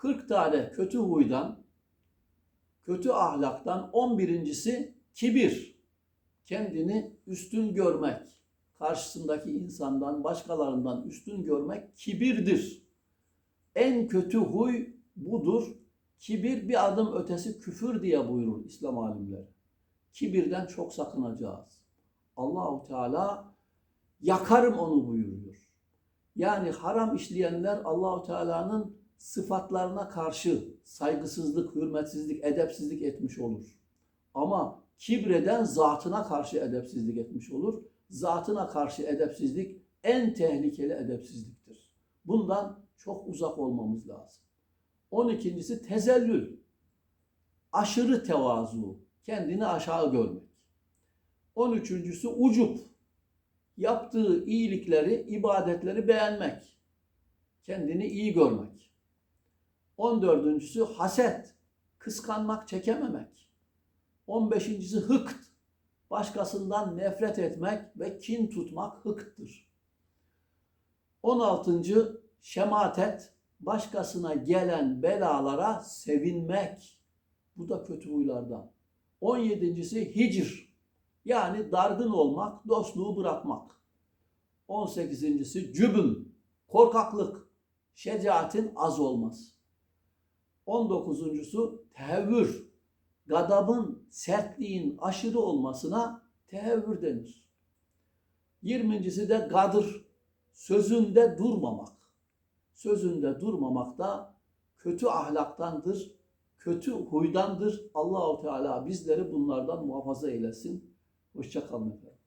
40 tane kötü huydan, kötü ahlaktan 11.si kibir. Kendini üstün görmek. Karşısındaki insandan, başkalarından üstün görmek kibirdir. En kötü huy budur. Kibir bir adım ötesi küfür diye buyurur İslam alimleri. Kibirden çok sakınacağız. Allahu Teala yakarım onu buyuruyor. Yani haram işleyenler Allahu Teala'nın sıfatlarına karşı saygısızlık, hürmetsizlik, edepsizlik etmiş olur. Ama kibreden zatına karşı edepsizlik etmiş olur. Zatına karşı edepsizlik en tehlikeli edepsizliktir. Bundan çok uzak olmamız lazım. 12.si tezellül. Aşırı tevazu. Kendini aşağı görmek. 13.sü ucup. Yaptığı iyilikleri, ibadetleri beğenmek. Kendini iyi görmek. 14.sü haset. Kıskanmak, çekememek. 15.si hıkt. Başkasından nefret etmek ve kin tutmak hıktır. 16. şematet. Başkasına gelen belalara sevinmek. Bu da kötü huylardan. 17.si hicr. Yani dargın olmak, dostluğu bırakmak. 18.si cübün. Korkaklık. Şecaatin az olması. 19.sü tehevvür. Gadabın, sertliğin aşırı olmasına tehevvür denir. 20.si de gadır. Sözünde durmamak. Sözünde durmamak da kötü ahlaktandır, kötü huydandır. Allahu Teala bizleri bunlardan muhafaza eylesin. Hoşça kalın efendim.